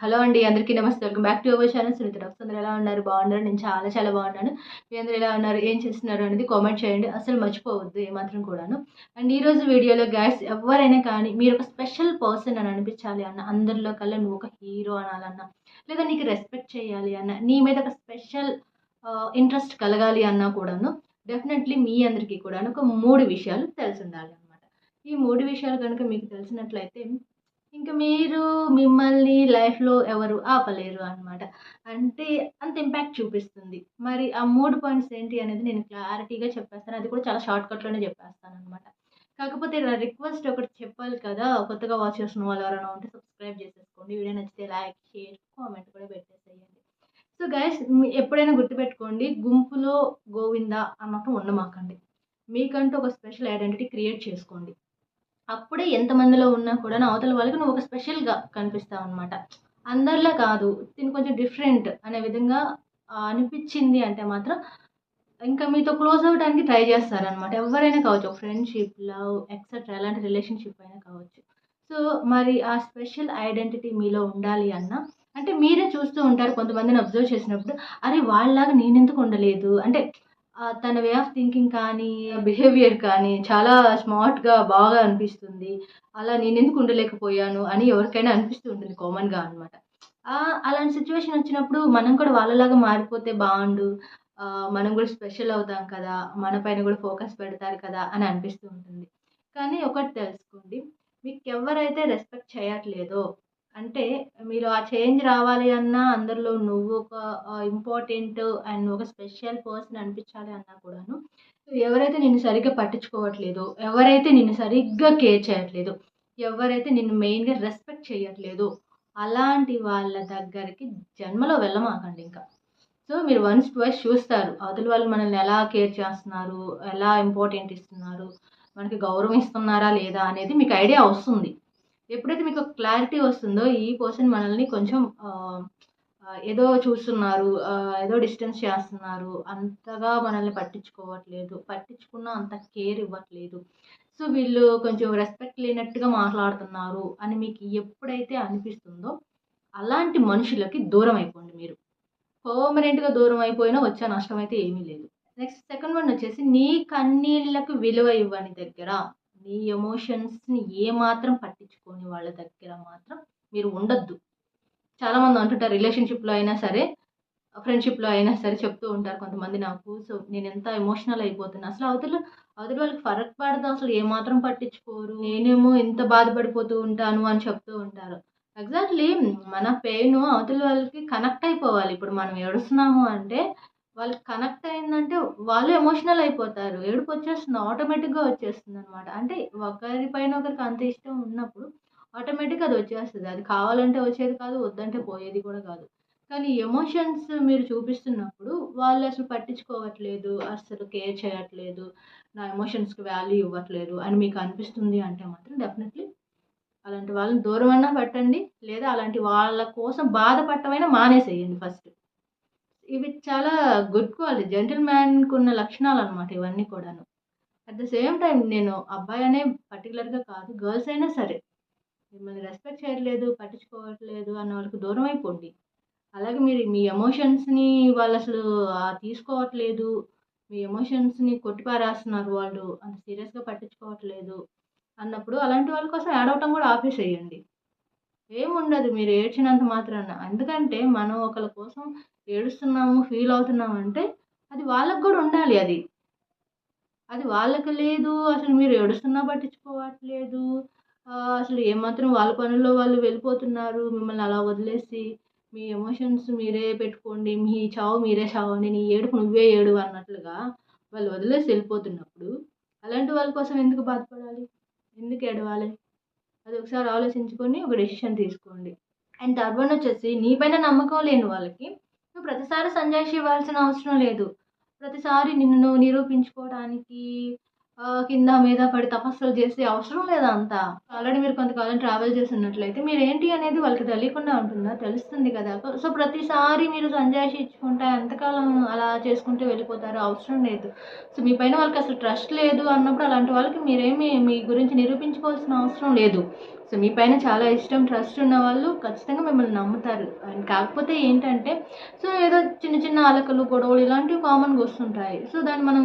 Hello అండి అందరికీ నమస్తే. Welcome back to our channel. Sunitha docs అందరూ ఎలా ఉన్నారు? బాగున్నారు? నేను చాలా చాలా బాగున్నాను. మీ అందరూ ఎలా ఉన్నారు? ఏం చేస్తున్నారు అనేది కామెంట్ చేయండి. అసలు మర్చిపోవద్దు ఏమాత్రం కూడాను. అండ్ ఈరోజు వీడియోలో గ్యాస్ ఎవరైనా కానీ మీరు ఒక స్పెషల్ పర్సన్ అని అనిపించాలి అన్న అందరిలో కల్లా నువ్వు ఒక హీరో అనాలన్నా లేదా నీకు రెస్పెక్ట్ చేయాలి అన్న నీ మీద ఒక స్పెషల్ ఇంట్రెస్ట్ కలగాలి అన్నా కూడాను డెఫినెట్లీ మీ అందరికీ కూడా ఒక మూడు విషయాలు తెలిసి ఉండాలి అనమాట ఈ మూడు విషయాలు కనుక మీకు తెలిసినట్లయితే ఇంకా మీరు మిమ్మల్ని లైఫ్లో ఎవరు ఆపలేరు అనమాట అంటే అంత ఇంపాక్ట్ చూపిస్తుంది. మరి ఆ మూడు పాయింట్స్ ఏంటి అనేది నేను క్లారిటీగా చెప్పేస్తాను. అది కూడా చాలా షార్ట్ కట్లోనే చెప్పేస్తాను అనమాట కాకపోతే నా రిక్వెస్ట్ ఒకటి చెప్పాలి కదా. కొత్తగా వాచ్ చేసిన వాళ్ళు ఎవరైనా ఉంటే సబ్స్క్రైబ్ చేసేసుకోండి. వీడియో నచ్చితే లైక్ షేర్ కామెంట్ కూడా పెట్టేసేయండి. సో గైస్ ఎప్పుడైనా గుర్తుపెట్టుకోండి గుంపులో గోవింద అన్నట్టు ఉండమాకండి. మీకంటూ ఒక స్పెషల్ ఐడెంటిటీ క్రియేట్ చేసుకోండి. అప్పుడే ఎంతమందిలో ఉన్నా కూడా నా అవతల వాళ్ళకి నువ్వు ఒక స్పెషల్గా కనిపిస్తావు అనమాట అందరిలా కాదు దీని కొంచెం డిఫరెంట్ అనే విధంగా అనిపించింది అంటే మాత్రం ఇంకా మీతో క్లోజ్ అవ్వడానికి ట్రై చేస్తారనమాట ఎవరైనా కావచ్చు ఫ్రెండ్షిప్ లవ్ ఎక్సెట్రా ఎలాంటి రిలేషన్షిప్ అయినా కావచ్చు. సో మరి ఆ స్పెషల్ ఐడెంటిటీ మీలో ఉండాలి అన్న అంటే మీరే చూస్తూ ఉంటారు కొంతమందిని అబ్జర్వ్ చేసినప్పుడు అరే వాళ్ళలాగా నేనెందుకు ఉండలేదు? అంటే తన వే ఆఫ్ థింకింగ్ కానీ బిహేవియర్ కానీ చాలా స్మార్ట్గా బాగా అనిపిస్తుంది. అలా నేను ఎందుకు ఉండలేకపోయాను అని ఎవరికైనా అనిపిస్తూ ఉంటుంది కామన్గా అనమాట అలాంటి సిచ్యువేషన్ వచ్చినప్పుడు మనం కూడా వాళ్ళలాగా మారిపోతే బాగుండు. మనం కూడా స్పెషల్ అవుతాం కదా మన పైన కూడా ఫోకస్ పెడతారు కదా అని అనిపిస్తూ ఉంటుంది. కానీ ఒకటి తెలుసుకోండి మీకు ఎవరైతే రెస్పెక్ట్ చేయట్లేదో అంటే మీరు ఆ చేంజ్ రావాలి అన్నా అందరిలో నువ్వు ఒక ఇంపార్టెంట్ అండ్ ఒక స్పెషల్ పర్సన్ అనిపించాలి అన్నా కూడాను ఎవరైతే నిన్ను సరిగ్గా పట్టించుకోవట్లేదు ఎవరైతే నిన్ను సరిగ్గా కేర్ చేయట్లేదు ఎవరైతే నిన్ను మెయిన్గా రెస్పెక్ట్ చేయట్లేదు అలాంటి వాళ్ళ దగ్గరికి జన్మలో వెళ్ళమాకండి ఇంకా. సో మీరు వన్స్ ట్వైస్ చూస్తారు అవతల వాళ్ళు మనల్ని ఎలా కేర్ చేస్తున్నారు ఎలా ఇంపార్టెంట్ ఇస్తున్నారు మనకి గౌరవం ఇస్తున్నారా లేదా అనేది మీకు ఐడియా వస్తుంది. ఎప్పుడైతే మీకు క్లారిటీ వస్తుందో ఈ పర్సన్ మనల్ని కొంచెం ఏదో చూస్తున్నారు ఏదో డిస్టెన్స్ చేస్తున్నారు అంతగా మనల్ని పట్టించుకోవట్లేదు పట్టించుకున్న అంత కేర్ ఇవ్వట్లేదు. సో వీళ్ళు కొంచెం రెస్పెక్ట్ లేనట్టుగా మాట్లాడుతున్నారు అని మీకు ఎప్పుడైతే అనిపిస్తుందో అలాంటి మనుషులకి దూరం అయిపోండి మీరు. పర్మనెంట్గా దూరం అయిపోయినా వచ్చే నష్టం అయితే ఏమీ లేదు. నెక్స్ట్ సెకండ్ వన్ వచ్చేసి నీ కన్నీళ్ళకు విలువ ఇవ్వని దగ్గర నీ ఎమోషన్స్ని ఏమాత్రం పట్టించుకోని వాళ్ళ దగ్గర మాత్రం మీరు ఉండొద్దు. చాలామంది అంటుంటారు రిలేషన్షిప్లో అయినా సరే ఫ్రెండ్షిప్లో అయినా సరే చెప్తూ ఉంటారు కొంతమంది నాకు. సో నేను ఎంత ఎమోషనల్ అయిపోతున్నా. అసలు అవతల అవతల వాళ్ళకి ఫరక్ పడదు అసలు ఏమాత్రం పట్టించుకోరు. నేనేమో ఇంత బాధపడిపోతూ ఉంటాను అని చెప్తూ ఉంటారు. ఎగ్జాక్ట్లీ మన పెయిన్ అవతల వాళ్ళకి కనెక్ట్ అయిపోవాలి. ఇప్పుడు మనం ఏడుస్తున్నాము అంటే వాళ్ళు కనెక్ట్ అయిందంటే వాళ్ళు ఎమోషనల్ అయిపోతారు. ఏడుపు వచ్చేస్తుంది ఆటోమేటిక్గా వచ్చేస్తుంది అనమాట అంటే ఒకరి పైన ఒకరికి అంత ఇష్టం ఉన్నప్పుడు ఆటోమేటిక్గా అది వచ్చేస్తుంది. అది కావాలంటే వచ్చేది కాదు వద్దంటే పోయేది కూడా కాదు. కానీ ఎమోషన్స్ మీరు చూపిస్తున్నప్పుడు వాళ్ళు అసలు పట్టించుకోవట్లేదు అసలు కేర్ చేయట్లేదు నా ఎమోషన్స్కి వాల్యూ ఇవ్వట్లేదు అని మీకు అనిపిస్తుంది అంటే మాత్రం డెఫినెట్లీ అలాంటి వాళ్ళని దూరమైనా పెట్టండి. లేదా అలాంటి వాళ్ళ కోసం బాధపడటమైనా మానేసేయండి ఫస్ట్ ఇవి చాలా గుడ్ క్వాలిటీ జెంటిల్ మ్యాన్కి ఉన్న లక్షణాలు అనమాట ఇవన్నీ కూడాను. అట్ ద సేమ్ టైం నేను అబ్బాయి అనే పర్టికులర్గా కాదు గర్ల్స్ అయినా సరే మిమ్మల్ని రెస్పెక్ట్ చేయట్లేదు పట్టించుకోవట్లేదు అన్న వాళ్ళకి దూరం అయిపోండి. అలాగే మీరు మీ ఎమోషన్స్ని వాళ్ళు అసలు తీసుకోవట్లేదు మీ ఎమోషన్స్ని కొట్టిపారేస్తున్నారు వాళ్ళు అంత సీరియస్గా పట్టించుకోవట్లేదు అన్నప్పుడు అలాంటి వాళ్ళ కోసం ఏడవటం కూడా ఆపేసేయండి. ఏముండదు మీరు ఏడ్చినంత మాత్రాన. ఎందుకంటే మనం ఒకరి కోసం ఏడుస్తున్నాము ఫీల్ అవుతున్నాము అంటే అది వాళ్ళకు కూడా ఉండాలి అది. అది వాళ్ళకి లేదు అసలు మీరు ఏడుస్తున్నా పట్టించుకోవట్లేదు. అసలు ఏమాత్రం వాళ్ళ పనుల్లో వాళ్ళు వెళ్ళిపోతున్నారు మిమ్మల్ని అలా వదిలేసి మీ ఎమోషన్స్ మీరే పెట్టుకోండి మీ చావు మీరే చావండి నీ ఏడుపు నువ్వే ఏడు అన్నట్లుగా వాళ్ళు వదిలేసి వెళ్ళిపోతున్నప్పుడు అలాంటి వాళ్ళ కోసం ఎందుకు బాధపడాలి? ఎందుకు ఏడవాలి? అది ఒకసారి ఆలోచించుకొని ఒక డెసిషన్ తీసుకోండి. అండ్ థర్డ్ వన్ వచ్చేసి నీ పైన నమ్మకం లేని వాళ్ళకి ప్రతిసారి సంజాయిషి ఇవ్వాల్సిన అవసరం లేదు. ప్రతిసారి నిన్ను నువ్వు నిరూపించుకోవడానికి కింద మీద పడి తపస్సులు చేసే అవసరం లేదా అంత? ఆల్రెడీ మీరు కొంతకాలం ట్రావెల్ చేసి ఉన్నట్లయితే మీరు ఏంటి అనేది వాళ్ళకి తెలియకుండా ఉంటుందా? తెలుస్తుంది కదా. సో ప్రతిసారి మీరు సంజాయిషి ఇచ్చుకుంటా ఎంతకాలం అలా చేసుకుంటూ వెళ్ళిపోతారో అవసరం లేదు. సో మీ పైన వాళ్ళకి అసలు ట్రస్ట్ లేదు అన్నప్పుడు అలాంటి వాళ్ళకి మీరేమి మీ గురించి నిరూపించుకోవాల్సిన అవసరం లేదు. సో మీ పైన చాలా ఇష్టం ట్రస్ట్ ఉన్న వాళ్ళు ఖచ్చితంగా మిమ్మల్ని నమ్ముతారు. అండ్ కాకపోతే ఏంటంటే సో ఏదో చిన్న చిన్న అలకలు గొడవలు ఇలాంటివి కామన్గా వస్తుంటాయి. సో దాన్ని మనం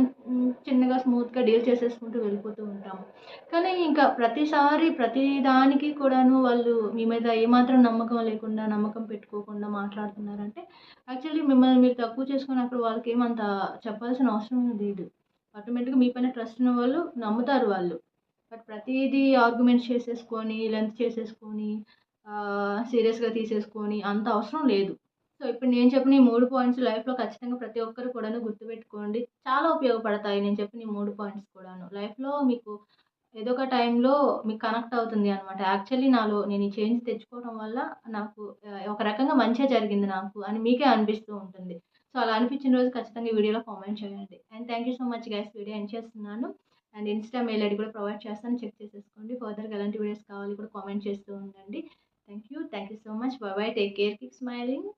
చిన్నగా స్మూత్గా డీల్ చేసేసుకుంటూ వెళ్ళిపోతూ ఉంటాము. కానీ ఇంకా ప్రతిసారి ప్రతి దానికి కూడాను వాళ్ళు మీ మీద ఏమాత్రం నమ్మకం లేకుండా నమ్మకం పెట్టుకోకుండా మాట్లాడుతున్నారంటే యాక్చువల్లీ మిమ్మల్ని మీరు తక్కువ చేసుకొని అక్కడ వాళ్ళకి ఏమంత చెప్పాల్సిన అవసరం లేదు. ఆటోమేటిక్గా మీ పైన ట్రస్ట్ ఉన్న వాళ్ళు నమ్ముతారు వాళ్ళు. బట్ ప్రతిదీ ఆర్గ్యుమెంట్స్ చేసేసుకొని లెంత్ చేసేసుకొని సీరియస్గా తీసేసుకొని అంత అవసరం లేదు. సో ఇప్పుడు నేను చెప్పిన ఈ మూడు పాయింట్స్ లైఫ్లో ఖచ్చితంగా ప్రతి ఒక్కరు కూడాను గుర్తుపెట్టుకోండి. చాలా ఉపయోగపడతాయి నేను చెప్పిన ఈ మూడు పాయింట్స్ కూడాను. లైఫ్లో మీకు ఏదో ఒక టైంలో మీకు కనెక్ట్ అవుతుంది అనమాట యాక్చువల్లీ నాలో నేను ఈ చేంజ్ తెచ్చుకోవడం వల్ల నాకు ఒక రకంగా మంచిగా జరిగింది నాకు అని మీకే అనిపిస్తూ ఉంటుంది. సో అలా అనిపించిన రోజు ఖచ్చితంగా ఈ వీడియోలో కామెంట్ చేయండి. And thank you so much guys video end చేస్తున్నాను. అండ్ ఇన్స్టా మెయిల్ ఐడి కూడా ప్రొవైడ్ చేస్తాను. చెక్ చేసేసుకోండి. ఫర్దర్గా ఎలాంటి వీడియోస్ కావాలి కూడా కామెంట్ చేస్తూ ఉండండి. Thank you. Thank you so much. Bye bye take care. Keep smiling.